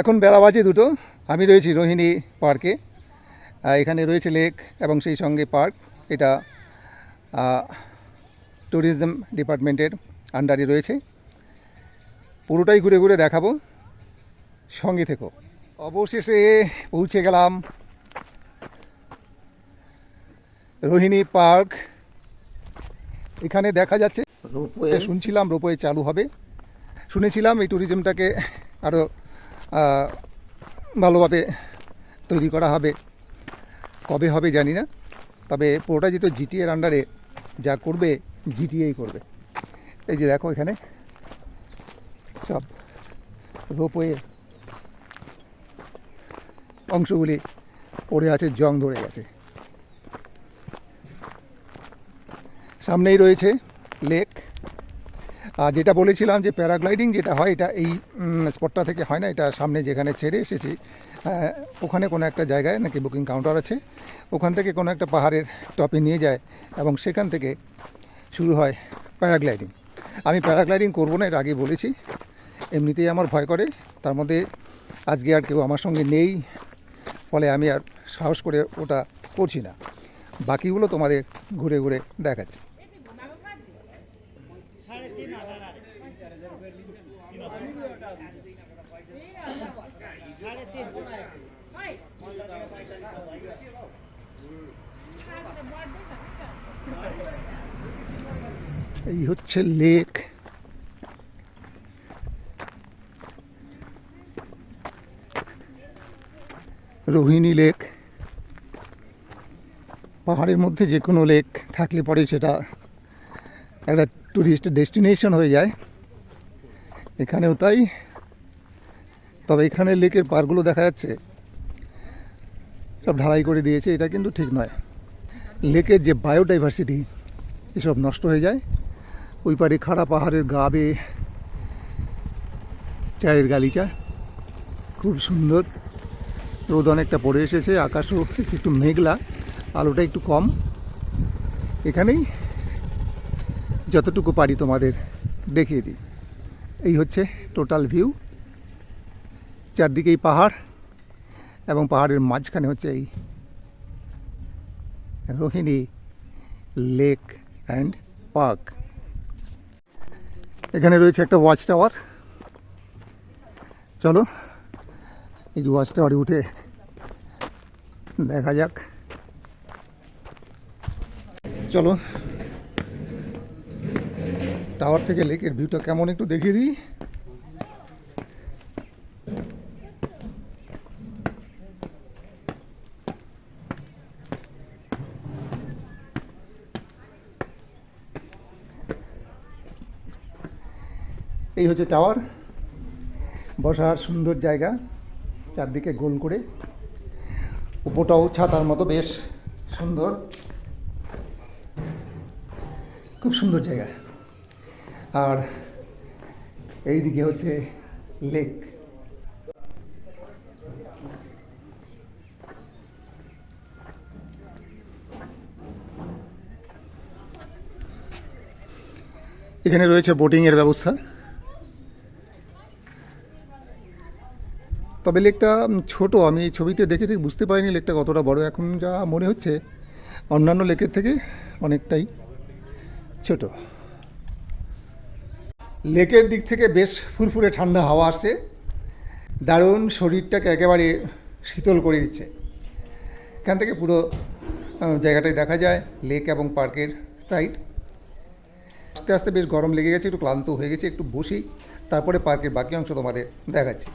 এখন বেলা বাজে দুটো। আমি রয়েছি রোহিণী পার্কে। এখানে রয়েছে লেক এবং সেই সঙ্গে পার্ক। এটা ট্যুরিজম ডিপার্টমেন্টের আন্ডারে রয়েছে। পুরোটাই ঘুরে ঘুরে দেখাবো। সঙ্গে থেকো। অবশেষে পৌঁছে গেলাম রোহিণী পার্ক। এখানে দেখা যাচ্ছে রোপওয়ে। শুনছিলাম রোপওয়ে চালু হবে। শুনেছিলাম এই ট্যুরিজমটাকে আরও ভালোভাবে তৈরি করা হবে। কবে হবে জানি না, তবে পুরোটা যেহেতু জিটিএর আন্ডারে যা করবে জিটিএই করবে। এই যে দেখো এখানে, সব রোপওয়ে অংশগুলি পড়ে আছে, জং ধরে গেছে। সামনেই রয়েছে লেক। আর যেটা বলেছিলাম যে প্যারাগ্লাইডিং যেটা হয়, এটা এই স্পটটা থেকে হয় না, এটা সামনে যেখানে ছেড়ে এসেছি ওখানে কোনো একটা জায়গায় নাকি বুকিং কাউন্টার আছে, ওখান থেকে কোনো একটা পাহাড়ের টপে নিয়ে যায় এবং সেখান থেকে শুরু হয় প্যারাগ্লাইডিং। আমি প্যারাগ্লাইডিং করব না, এর আগে বলেছি, এমনিতেই আমার ভয় করে, তার মধ্যে আজকে আর কেউ আমার সঙ্গে নেই, ফলে আমি আর সাহস করে ওটা করছি না। বাকিগুলো তোমাদের ঘুরে ঘুরে দেখাচ্ছি। এই হচ্ছে লেক। রোহিণী লেক। পাহাড়ের মধ্যে যে কোনো লেক থাকলে পরে সেটা একটা ট্যুরিস্ট ডেস্টিনেশন হয়ে যায়। এখানেও তাই। তবে এখানে লেকের পারগুলো দেখা যাচ্ছে। সব ঢালাই করে দিয়েছে, এটা কিন্তু ঠিক নয়। লেকের যে বায়োডাইভার্সিটি এসব নষ্ট হয়ে যায়। ওই পারে খাড়া পাহাড়ের গা বেয়ে চায়ের গালিচা। খুব সুন্দর। রোদ অনেকটা পড়ে এসেছে, আকাশও একটু মেঘলা, আলোটা একটু কম। এখানেই যতটুকু পারি তোমাদের দেখিয়ে দিই। এই হচ্ছে টোটাল ভিউ। চারদিকেই পাহাড় এবং পাহাড়ের মাঝখানে হচ্ছে এই রোহিণী লেক অ্যান্ড পার্ক। এখানে রয়েছে একটা ওয়াচ টাওয়ার চলো, এই যে ওয়াচ টাওয়ারে উঠে দেখা যাক। চলো টাওয়ার থেকে লেকের ভিউটা কেমন একটু দেখিয়ে দিই। এই হচ্ছে টাওয়ার। বসার সুন্দর জায়গা, চারদিকে গোল করে। উপরটাও ছাতার মতো, বেশ সুন্দর। খুব সুন্দর জায়গা। আর এই দিকে হচ্ছে লেক এখানে রয়েছে বোটিংয়ের ব্যবস্থা। তবে লেকটা ছোট। আমি এই ছবিতে দেখে ঠিক বুঝতে পারিনি লেকটা কতটা বড়। এখন যা মনে হচ্ছে, অন্যান্য লেকের থেকে অনেকটাই ছোট। লেকের দিক থেকে বেশ ফুরফুরে ঠান্ডা হাওয়া আসে। দারুণ শরীরটাকে একেবারে শীতল করে দিচ্ছে। এখান থেকে পুরো জায়গাটাই দেখা যায়, লেক এবং পার্কের সাইড। আস্তে আস্তে বেশ গরম লেগে গেছে, একটু ক্লান্ত হয়ে গেছে, একটু বসি। তারপরে পার্কের বাকি অংশ তোমাদের দেখাচ্ছি।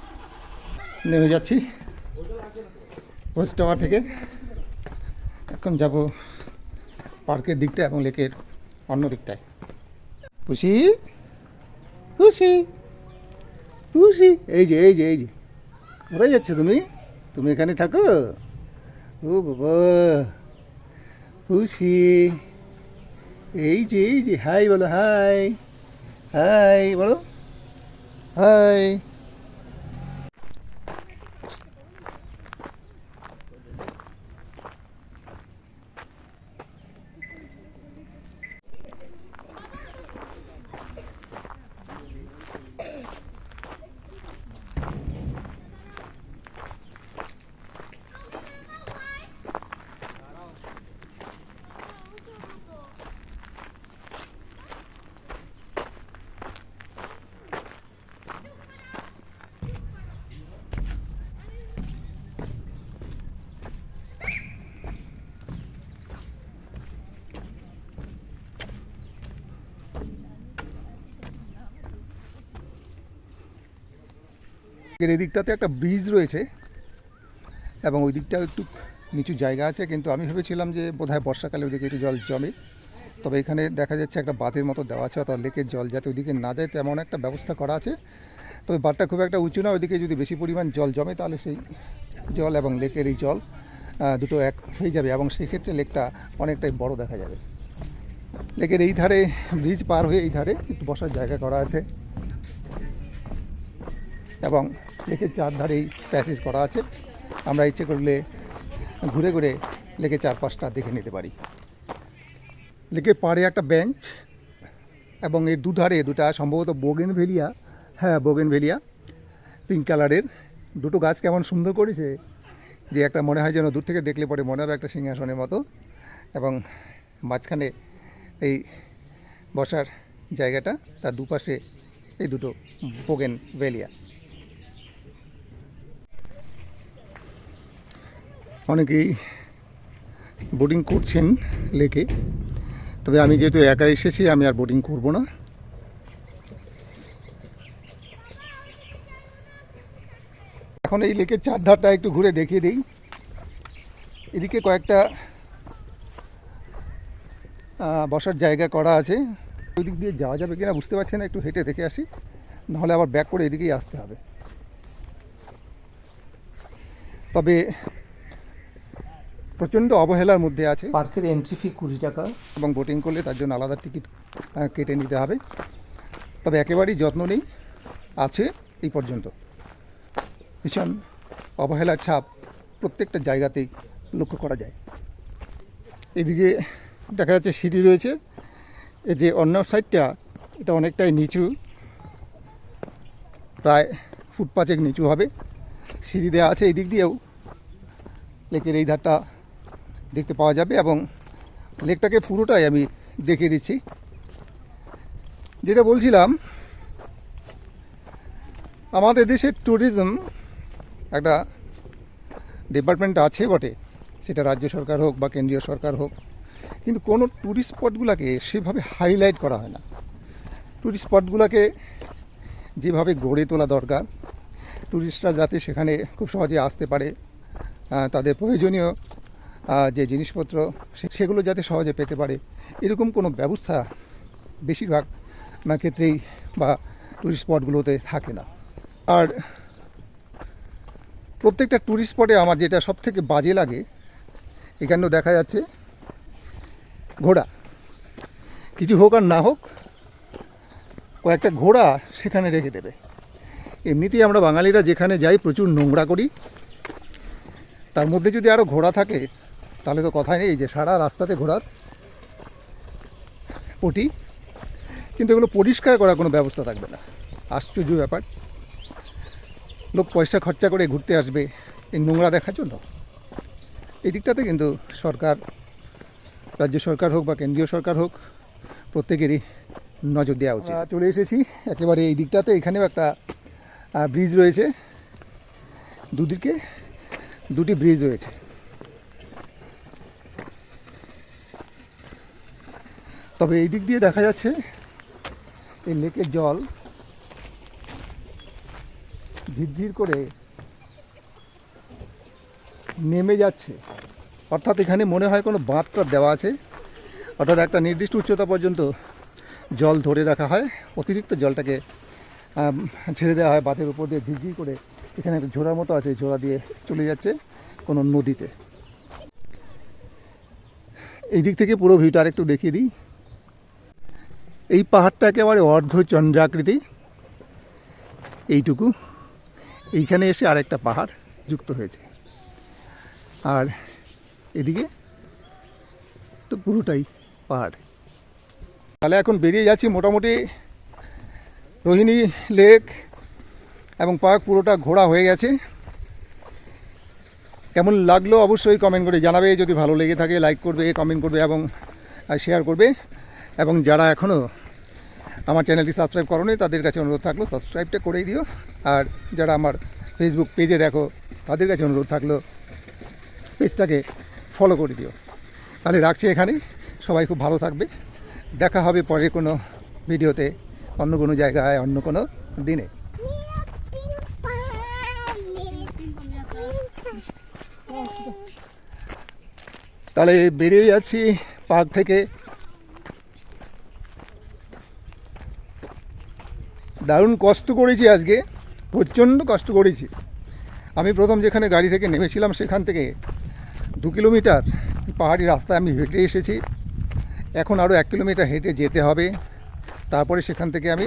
নেমে যাচ্ছি। ওয়েস্ট টাওয়ার থেকে। এখন যাব পার্কের দিকটা এবং লেকের অন্য দিকটায়। খুশি? খুশি? খুশি? এই যে এই যে এই যে। কোথায় যাচ্ছ তুমি? তুমি এখানে থাকো? ও বাবা। খুশি। এই যে এই যে, হাই বলো, হাই। হাই বলো। হাই। এর এদিকটাতে একটা ব্রিজ রয়েছে এবং ওই দিকটাও একটু নিচু জায়গা আছে, কিন্তু আমি ভেবেছিলাম যে বোধহয় বর্ষাকালে ওইদিকে একটু জল জমে। তবে এখানে দেখা যাচ্ছে একটা বাঁধের মতো দেওয়া আছে, অর্থাৎ লেকের জল যাতে ওইদিকে না যায় তেমন একটা ব্যবস্থা করা আছে। তবে বাঁধটা খুব একটা উঁচু না ওইদিকে যদি বেশি পরিমাণ জল জমে তাহলে সেই জল এবং লেকের এই জল দুটো এক হয়ে যাবে এবং সেক্ষেত্রে লেকটা অনেকটাই বড় দেখা যাবে। লেকের এই ধারে, ব্রিজ পার হয়ে এই ধারে একটু বসার জায়গা করা আছে। এবং লেকের চারধারেই প্যাসেজ করা আছে। আমরা ইচ্ছে করলে ঘুরে ঘুরে লেকের চারপাশটা দেখে নিতে পারি। লেকের পাড়ে একটা বেঞ্চ এবং এর দুধারে দুটা সম্ভবত বোগেন ভেলিয়া হ্যাঁ বোগেন ভেলিয়া পিঙ্ক কালারের দুটো গাছ কেমন সুন্দর করেছে যে একটা মনে হয় যেন দূর থেকে দেখলে পরে মনে হবে একটা সিংহাসনের মতো এবং মাঝখানে এই বসার জায়গাটা, তার দুপাশে এই দুটো বোগেন ভেলিয়া অনেকেই বোটিং করছেন লেকে। তবে আমি যেহেতু একা এসেছি, আমি আর বোটিং করব না। এখন এই লেকের চারধারটা একটু ঘুরে দেখিয়ে দিই। এদিকে কয়েকটা বসার জায়গা করা আছে। ওই দিক দিয়ে যাওয়া যাবে কিনা বুঝতে পারছি না, একটু হেঁটে দেখে আসি। নাহলে আবার ব্যাক করে এদিকেই আসতে হবে। তবে প্রচণ্ড অবহেলার মধ্যে আছে। পার্কের এন্ট্রি ফি কুড়ি টাকা। এবং বোটিং করলে তার জন্য আলাদা টিকিট কেটে নিতে হবে। তবে একেবারেই যত্ন নেই আছে এই পর্যন্ত। ভীষণ অবহেলার ছাপ প্রত্যেকটা জায়গাতেই লক্ষ্য করা যায়। এদিকে দেখা যাচ্ছে সিঁড়ি রয়েছে। এই যে অন্য সাইডটা এটা অনেকটাই নিচু। প্রায় ফুট পাঁচেক নিচু হবে। সিঁড়ি দেওয়া আছে এই দিক দিয়েও। লেকের এই ধারটা দেখতে পাওয়া যাবে এবং লেকটাকে পুরোটাই আমি দেখিয়ে দিচ্ছি। যেটা বলছিলাম, আমাদের দেশের ট্যুরিজম একটা ডিপার্টমেন্ট আছে বটে, সেটা রাজ্য সরকার হোক বা কেন্দ্রীয় সরকার হোক। কিন্তু কোনো ট্যুরিস্ট স্পটগুলোকে সেভাবে হাইলাইট করা হয় না। ট্যুরিস্ট স্পটগুলোকে যেভাবে গড়ে তোলা দরকার ট্যুরিস্টরা যাতে সেখানে খুব সহজে আসতে পারে তাদের প্রয়োজনীয় যে জিনিসপত্র সেগুলো যাতে সহজে পেতে পারে। এরকম কোনো ব্যবস্থা বেশিরভাগ ক্ষেত্রেই বা ট্যুরিস্ট স্পটগুলোতে থাকে না। আর প্রত্যেকটা ট্যুরিস্ট স্পটে আমার যেটা সব থেকে বাজে লাগে, এখানেও দেখা যাচ্ছে, ঘোড়া। কিছু হোক আর না হোক, কয়েকটা ঘোড়া সেখানে রেখে দেবে। এমনিতেই আমরা বাঙালিরা যেখানে যাই প্রচুর নোংরা করি। তার মধ্যে যদি আরও ঘোড়া থাকে তাহলে তো কথাই নেই যে সারা রাস্তাতে ঘোরার পটি। কিন্তু এগুলো পরিষ্কার করার কোনো ব্যবস্থা থাকবে না। আশ্চর্য ব্যাপার। লোক পয়সা খরচা করে ঘুরতে আসবে, এই নোংরা দেখার জন্য। এই দিকটাতে কিন্তু সরকার, রাজ্য সরকার হোক বা কেন্দ্রীয় সরকার হোক, প্রত্যেকেরই নজর দেওয়া উচিত। চলে এসেছি, একেবারে এই দিকটাতে। এখানেও একটা ব্রিজ রয়েছে। দুদিকে দুটি ব্রিজ রয়েছে। তবে এই দিক দিয়ে দেখা যাচ্ছে এই লেকের জল ঝিরঝির করে নেমে যাচ্ছে। অর্থাৎ এখানে মনে হয় কোনো বাঁধটা দেওয়া আছে। অর্থাৎ একটা নির্দিষ্ট উচ্চতা পর্যন্ত জল ধরে রাখা হয়। অতিরিক্ত জলটাকে ছেড়ে দেওয়া হয় বাঁধের উপর দিয়ে ঝিরঝির করে। এখানে একটা ঝোড়ার মতো আছে, ঝোড়া দিয়ে চলে যাচ্ছে কোনো নদীতে। এই দিক থেকে পুরো ভিউটা আরেকটু দেখিয়ে দিই। এই পাহাড়টা একেবারে অর্ধচন্দ্রাকৃতি। এইটুকু। এইখানে এসে আরেকটা পাহাড় যুক্ত হয়েছে। আর এদিকে তো পুরোটাই পাহাড়। তাহলে এখন বেরিয়ে যাচ্ছি মোটামুটি রোহিণী লেক এবং পার্ক পুরোটা ঘোরা হয়ে গেছে। কেমন লাগল অবশ্যই কমেন্ট করে জানাবে। যদি ভালো লেগে থাকে লাইক করবে কমেন্ট করবে এবং শেয়ার করবে। এবং যারা এখনও আমার চ্যানেলটি সাবস্ক্রাইব করো তাদের কাছে অনুরোধ থাকল সাবস্ক্রাইবটা করেই দিও। আর যারা আমার ফেসবুক পেজে দেখো, তাদের কাছে অনুরোধ থাকল পেজটাকে ফলো করে দিও। তাহলে রাখছি এখানে সবাই খুব ভালো থাকবে। দেখা হবে পরের কোনো ভিডিওতে অন্য কোনো জায়গায়, অন্য কোনো দিনে। তাহলে বেরিয়ে যাচ্ছি পার্ক থেকে। দারুণ কষ্ট করেছি আজকে, প্রচণ্ড কষ্ট করেছি। আমি প্রথম যেখানে গাড়ি থেকে নেমেছিলাম সেখান থেকে দু কিলোমিটার পাহাড়ি রাস্তায় আমি হেঁটে এসেছি। এখন আরও এক কিলোমিটার হেঁটে যেতে হবে। তারপরে সেখান থেকে আমি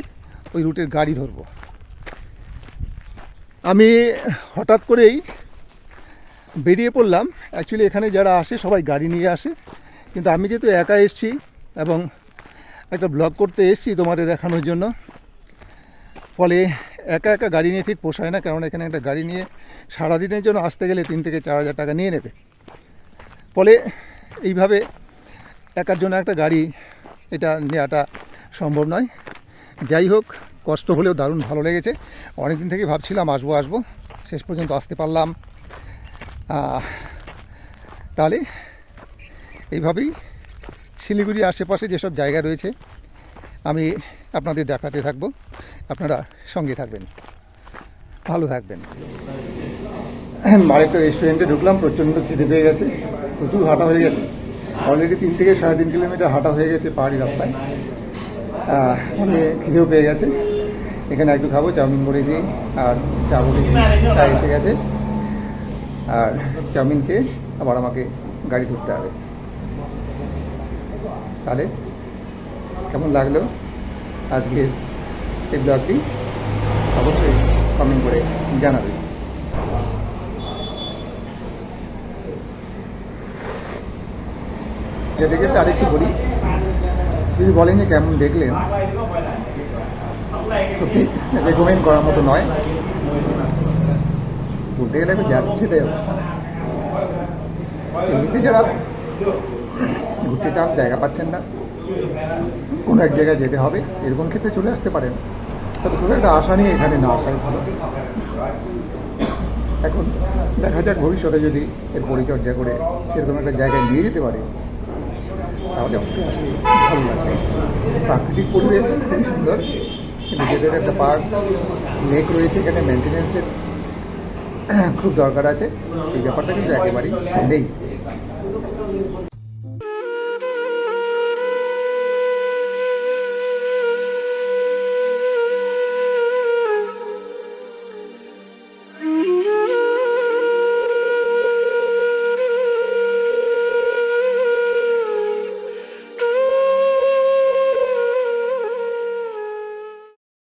ওই রুটের গাড়ি ধরব। আমি হঠাৎ করেই বেরিয়ে পড়লাম। অ্যাকচুয়ালি এখানে যারা আসে সবাই গাড়ি নিয়ে আসে। কিন্তু আমি যেহেতু একা এসেছি এবং একটা ব্লগ করতে এসেছি তোমাদের দেখানোর জন্য ফলে একা একা গাড়ি নিয়ে ঠিক পোষায় না কারণ এখানে একটা গাড়ি নিয়ে সারাদিনের জন্য আসতে গেলে তিন থেকে চার হাজার টাকা নিয়ে নেবে। ফলে এইভাবে একার জন্য একটা গাড়ি এটা নেওয়াটা সম্ভব নয়। যাই হোক, কষ্ট হলেও দারুণ ভালো লেগেছে। অনেক দিন থেকে ভাবছিলাম আসব আসব। শেষ পর্যন্ত আসতে পারলাম। তাহলে এইভাবেই শিলিগুড়ির আশেপাশে যেসব জায়গা রয়েছে, আমি আপনাদের দেখাতে থাকব। আপনারা সঙ্গে থাকবেন। ভালো থাকবেন। আরেকটা রেস্টুরেন্টে ঢুকলাম, প্রচণ্ড খিদে পেয়ে গেছে, প্রচুর হাঁটা হয়ে গেছে। অলরেডি তিন থেকে সাড়ে তিন কিলোমিটার হাঁটা হয়ে গেছে পাহাড়ি রাস্তায়। মানে খিদেও পেয়ে গেছে। এখানে একটু খাব, চাউমিন করেছি আর চা বলেছি চা এসে গেছে। আর চাউমিন খেয়ে আবার আমাকে গাড়ি ধরতে হবে। তাহলে, কেমন লাগল? আজকের এই ব্লগটি অবশ্যই কমেন্ট করে জানাবে। যেতে যেতে আরেকটু বলি, যদি বলেন যে কেমন দেখলেন, সত্যি রেকমেন্ড করার মতো নয়। বলতে গেলে আমি যাচ্ছি অবস্থা। এমনিতে যারা ঘুরতে চান, জায়গা পাচ্ছেন না। কোনো এক জায়গায় যেতে হবে। এরকম ক্ষেত্রে চলে আসতে পারেন। তবে খুব একটা আশা নিয়ে এখানে না আসাই ভালো। এখন দেখা যাক ভবিষ্যতে যদি এর পরিচর্যা করে এরকম একটা জায়গায় নিয়ে যেতে পারে, তাহলে অবশ্যই আসলে ভালো লাগবে। প্রাকৃতিক পরিবেশ খুবই সুন্দর, কিন্তু যেদের একটা পার্ক, লেক রয়েছে এখানে মেনটেন্যান্সের খুব দরকার আছে। এই ব্যাপারটা কিন্তু একেবারেই নেই।